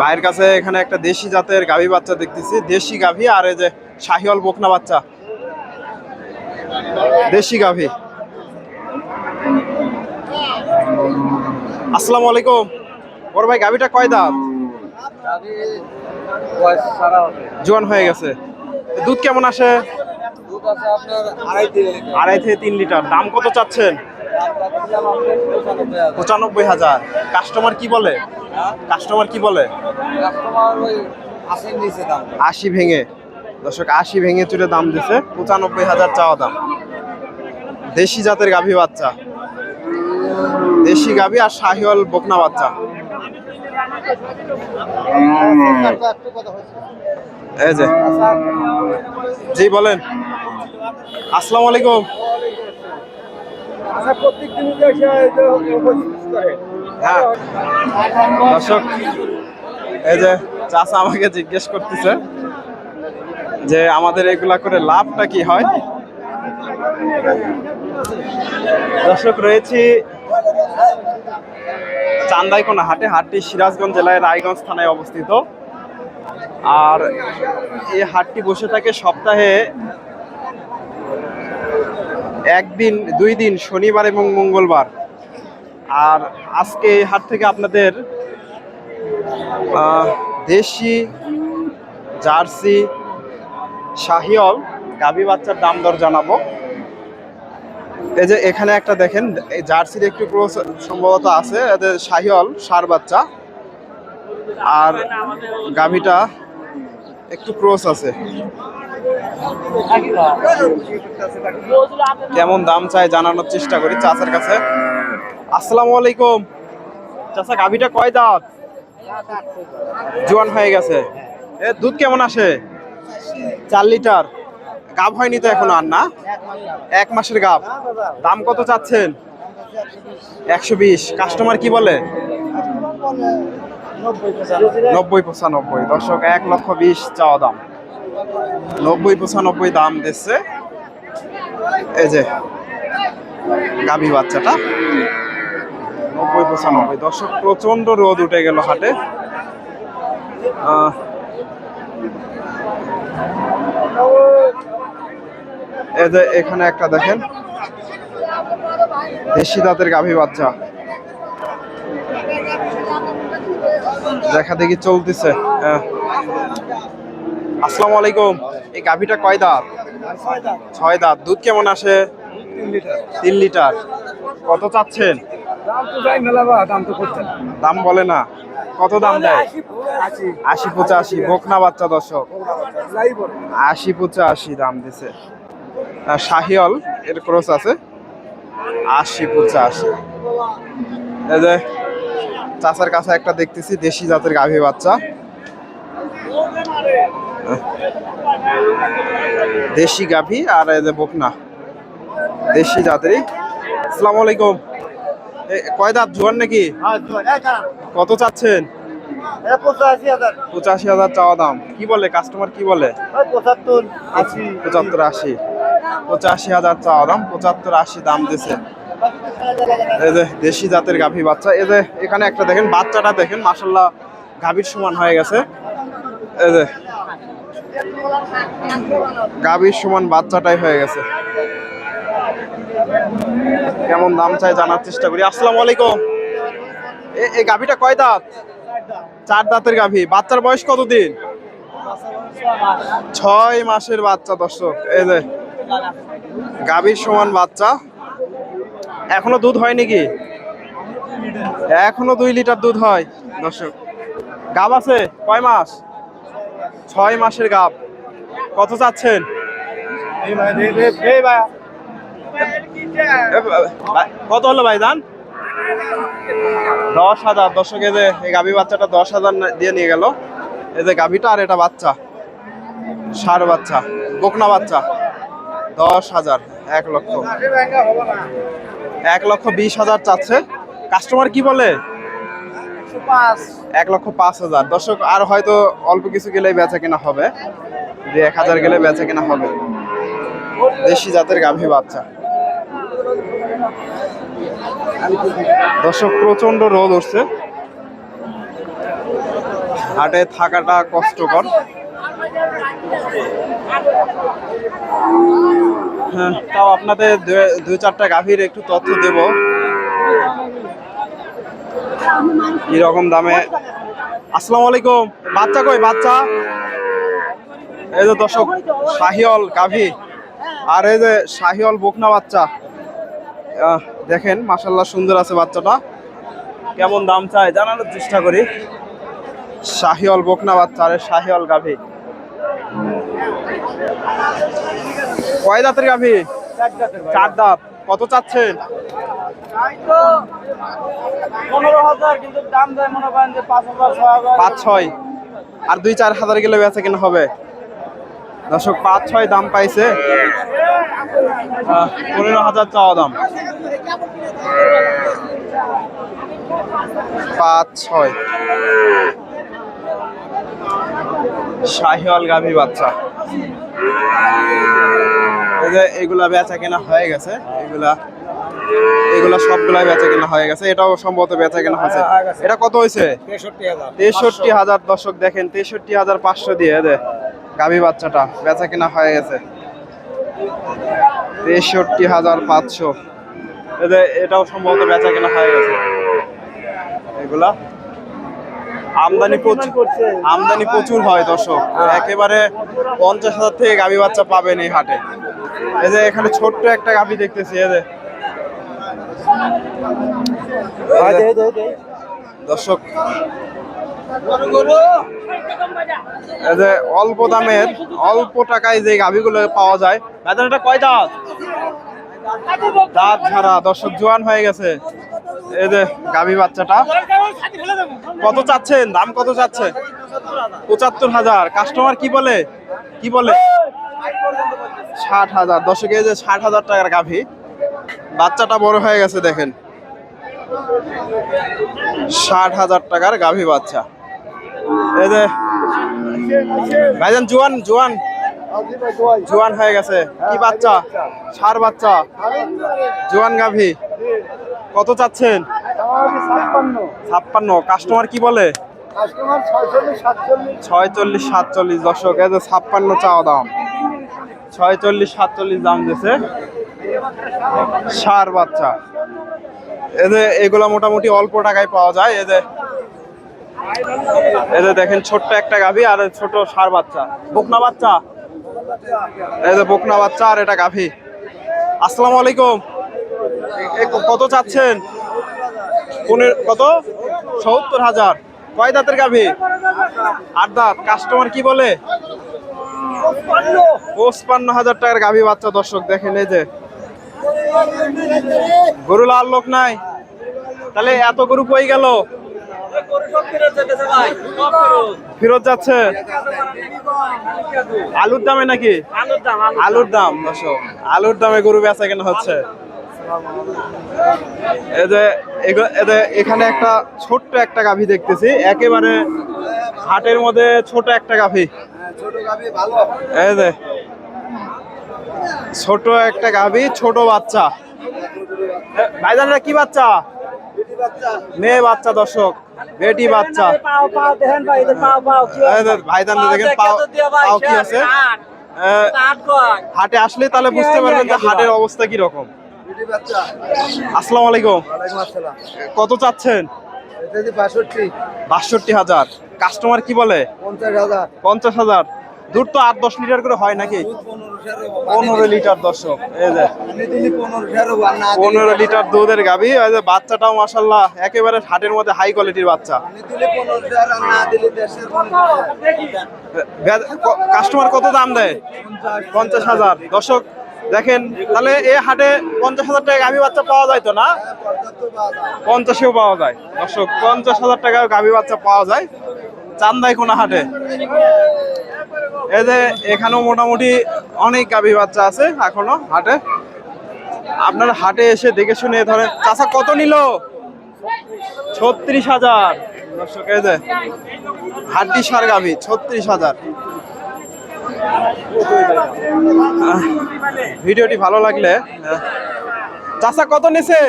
ভাইয়ের কাছে এখানে একটা দেশি জাতের গাভী বাচ্চা দেখতেছি। দেশি গাভী আর এই যে শাহিওয়াল বকনা বাচ্চা। দেশি গাভী। আসসালামু আলাইকুম। ওর ভাই গাভীটা কয় দাঁত? জোয়ান হয়ে গেছে। দুধ কেমন আসে? আড়াই থেকে তিন লিটার। দাম কত চাচ্ছেন? পঁচানব্বই হাজার। কাস্টমার কি বলে? কাস্টমার কি বলে? আশি ভেঙে। দর্শক আশি ভেঙে চুরে দাম দিছে। পঁচানব্বই হাজার চাওয়া দাম। দেশি জাতের গাভী বাচ্চা। দেশি গাভী আর শাহিওয়াল বকনা বাচ্চা। এই যে। জি বলেন। আসসালামু আলাইকুম। আচ্ছা প্রত্যেক দিন হ্যাঁ। দর্শক, এই যে চাচা আমাকে জিজ্ঞেস করতেছে যে আমাদের এগুলা করে লাভটা কি হয়? দর্শক, রয়েছি চান্দাইকোনা হাটে, হাটটি সিরাজগঞ্জ জেলায় রায়গঞ্জ থানায় অবস্থিত। আর এই হাটটি বসে থাকে সপ্তাহে একদিন, দুই দিন, শনিবার এবং মঙ্গলবার। আর আজকে এই হাট থেকে আপনাদের দেশি, জার্সি শাহিয়ল গাভী বাচ্চার দাম দর জানাব। এই যে এখানে একটা দেখেন, এই জার্সির একটু ক্রোস সম্ভবত আছে এদের শাহিয়ল সার বাচ্চা। আর গাভীটা একটু ক্রোস আছে। কেমন দাম চাই জানানোর চেষ্টা করি চাচার কাছে। আসসালামু আলাইকুম। চাচা, গাভীটা কয় দাঁত? জোয়ান হয়ে গেছে। এ, দুধ কেমন আসে? চার লিটার। গাভ হয়নি তো এখনও আর না? এক মাসের গাভ দাম কত চাচ্ছেন? একশো বিশ। কাস্টমার কি বলে? নব্বই পঁচানব্বই। দর্শক, এক লক্ষ বিশ চাওয়া দাম। নব্বই পঁচানব্বই দাম দিচ্ছে। এই যে গাভী বাচ্চাটা। নব্বই পঁচানব্বই। দর্শক প্রচণ্ড রোদ উঠে গেল হাটে। এই যে এখানে একটা দেখেন। দেশি দাঁতের গাভী বাচ্চা। দেখা দেখি চলতেছে। আসসালামু আলাইকুম। এই গাভীটা কয় দাঁত? ছয় দাঁত। দুধ কেমন আসে? তিন লিটার। কত চাচ্ছেন? দাম বলে না। কত দাম দেয়? আশি পঁচাশি। বকনা বাচ্চা দর্শক? আশি পঁচাশি দাম দিছে। শাহিয়ল এর ক্রস আছে? আশি পঁচাশি। এই যে চাচার কাছে একটা দেখতেছি দেশি জাতের গাভী বাচ্চা। দেশি গাভী আর বকনা। দেশি জাতেরই আসসালামু আলাইকুম। কয় দাঁত? জোয়ান নাকি? কত চাচ্ছেন? পঁচাশি হাজার। পঁচাশি হাজার চাওয়া দাম। কি বলে? কাস্টমার কি বলে? পঁচাত্তর আশি। পঁচাত্তর আশি। পঁচাশি হাজার চাওয়া দাম পঁচাত্তর আশি দাম দিছে। এই যে দেশি জাতের গাভী বাচ্চা। এই যে এখানে একটা দেখেন বাচ্চাটা দেখেন মাসাল্লাহ গাভীর সমান হয়ে গেছে। এই যে গাভীর সমান বাচ্চাটাই হয়ে গেছে। কেমন দাম চাই জানার চেষ্টা করি। আসসালামু আলাইকুম। এই গাভীটা কয় দাঁত? চার দাঁতের গাভী। বাচ্চার বয়স কতদিন? ছয় মাসের বাচ্চা, দর্শক। এই যে, গাভীর সমান বাচ্চা। এখনও দুধ হয় নাকি এখনও দুই লিটার দুধ হয়, দর্শক। গাব আছে? কয় মাস? ছয় মাসের গাব কত চাচ্ছেন? ভাই, কত হলো ভাই দান? দশ হাজার। দর্শক এই যে এই গাভী বাচ্চাটা দশ হাজার দিয়ে নিয়ে গেল। এই যে গাভীটা আর এটা বাচ্চা। ষাড় বাচ্চা। বকনা বাচ্চা। দশ হাজার এক লক্ষ। এক লক্ষ বিশ হাজার চাচ্ছে। কাস্টমার কি বলে? এক লক্ষ পাঁচ হাজার। দর্শক, আর হয়তো অল্প কিছু গেলেই বেচা কেনা হবে। যে এক হাজার গেলে বেচা কেনা হবে। দেশি জাতের গাভী বাচ্চা। দর্শক প্রচণ্ড রোদ উঠছে। হাটে থাকাটা কষ্টকর। হ্যাঁ তাও আপনাদের দু- চারটা গাভীর একটু তথ্য দেব। কীরকম দামে? আসসালামু আলাইকুম বাচ্চা কই বাচ্চা? এই যে দর্শক শাহিওল গাভী। আর এই যে শাহিওল বকনা বাচ্চা। দেখেন মাসাল্লাহ সুন্দর আছে বাচ্চাটা। কেমন দাম চাই জানানোর চেষ্টা করি। শাহিওল বকনা বাচ্চা আর শাহিওল গাভী। কয় দাঁতের গাভী? চার দাঁত। কত চাচ্ছেন? পনেরো হাজার পাঁচ ছয়। আর দুই চার হাজার গেলে বেচা কেনা হবে। দর্শক, পাঁচ ছয় দাম পাইছে। পনেরো হাজার চাওয়া দাম। পাঁচ ছয়। শাহিওয়াল গাভী বাচ্চা। এগুলা বেচা কেনা হয়ে গেছে। এগুলা এগুলা সবগুলাই বেচা কেনা হয়ে গেছে। এটাও সম্ভবত বেচা কেনা হয়েছে এটা কত হয়েছে? তেষট্টি হাজার। দর্শক দেখেন তেষট্টি হাজার পাঁচশো দিয়ে দে গাভী বাচ্চাটা বেচা কেনা হয়ে গেছে। তেষট্টি হাজার পাঁচশো। এটাও সম্ভবত বেচা কেনা হয়ে গেছে। এগুলা আমদানি প্রচুর আমদানি প্রচুর হয় দর্শক। একেবারে পঞ্চাশ হাজার থেকে গাভী বাচ্চা পাবেন এই হাটে। এই যে এখানে ছোট্ট একটা গাভী দেখতেছি এদের দর্শক যে অল্প দামের অল্প টাকায় যে গাভিগুলো পাওয়া যায় বাজার এটা কয় দাঁত? দাঁত ছাড়া। দর্শক জোয়ান হয়ে গেছে। এই যে গাভি বাচ্চাটা কত চাচ্ছেন? দাম কত চাচ্ছে? পঁচাত্তর হাজার। কাস্টমার কি বলে? কি বলে? ষাট হাজার। দর্শক এই যে ষাট হাজার টাকার গাভি। বাচ্চাটা বড় হয়ে গেছে, দেখেন। ষাট হাজার টাকার গাভী বাচ্চা। এই যে, ভাইজান, জোয়ান জোয়ান। জোয়ান হয়ে গেছে। কি বাচ্চা? সার বাচ্চা। জোয়ান গাভী। কত চাচ্ছেন? ছাপ্পান্ন। কাস্টমার কি বলে? কাস্টমার ছয়চল্লিশ, সাতচল্লিশ। দর্শক, এই যে ছাপ্পান্ন চাওয়া দাম। ছয়চল্লিশ, সাতচল্লিশ দাম দিয়েছে। সার বাচ্চা। এদের এগুলা মোটামুটি অল্প টাকায় পাওয়া যায় এদের এদের দেখেন ছোট্ট একটা গাভী আর ছোট সার বাচ্চা। বকনা বাচ্চা। এদের বকনা বাচ্চা আর এটা গাভী। আসসালামু আলাইকুম। কত চাচ্ছেন? পনেরো কত? সত্তর হাজার। কয় দাঁতের গাভী? আট দাঁত। কাস্টমার কি বলে? পঁচপান্ন হাজার টাকার গাভী বাচ্চা, দর্শক দেখেন এই যে। গরু লাল লোক নাই। তাহলে এত গরু কই গেল? ফেরত যাচ্ছে। আলুর দামে নাকি? আলুর দাম আলুর দামে গরু বেচা কেনা হচ্ছে। এখানে একটা ছোট্ট একটা গাভী দেখতেছি। একেবারে হাটের মধ্যে ছোট একটা গাভী ভালো। এই যে ছোট একটা গাভী ছোট বাচ্চা। ভাইজানরা কি বাচ্চা? বাচ্চা মেয়ে বাচ্চা দর্শক। বেটি বাচ্চা। পাও পাও দেখেন পাও পাও কি ভাইজান দেখেন পাও পাও কি আছে? হাটে। আসলে তাহলে বুঝতে পারবেন যে হাটের অবস্থা কি রকম বিটি আসসালামু আলাইকুম। কত চাচ্ছেন? বাষট্টি। হাজার। কাস্টমার কি বলে? পঞ্চাশ হাজার। দূর তো আট দশ লিটার করে হয় নাকি? দুধ পনেরো লিটার দর্শক পনেরো লিটার দুধের গাভী, এই যে বাচ্চাটাও মাসাল্লাহ একেবারে হাটের মধ্যে হাই কোয়ালিটির বাচ্চা। কাস্টমার কত দাম দেয়? পঞ্চাশ হাজার। দর্শক, দেখেন, তাহলে এই হাটে পঞ্চাশ হাজার টাকা গাভী বাচ্চা পাওয়া যায় তো না? পঞ্চাশেও পাওয়া যায়। দর্শক, পঞ্চাশ হাজার টাকা গাভী বাচ্চা পাওয়া যায়। চান্দাই কোনা হাটে। এই যে এখানেও মোটামুটি অনেক গাভী বাচ্চা আছে এখনও হাটে। আপনার হাটে এসে দেখে শুনে ধরেন চাষা কত নিল? ছত্রিশ হাজার। দর্শক এই যে হাড্ডি সার গাভী ছত্রিশ হাজার। ভিডিওটি ভালো লাগলে আহ, চাচা কত নিছে?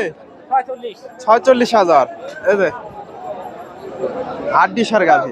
ছয়চল্লিশ হাজার। এই যে হাড্ডি সার গাভী।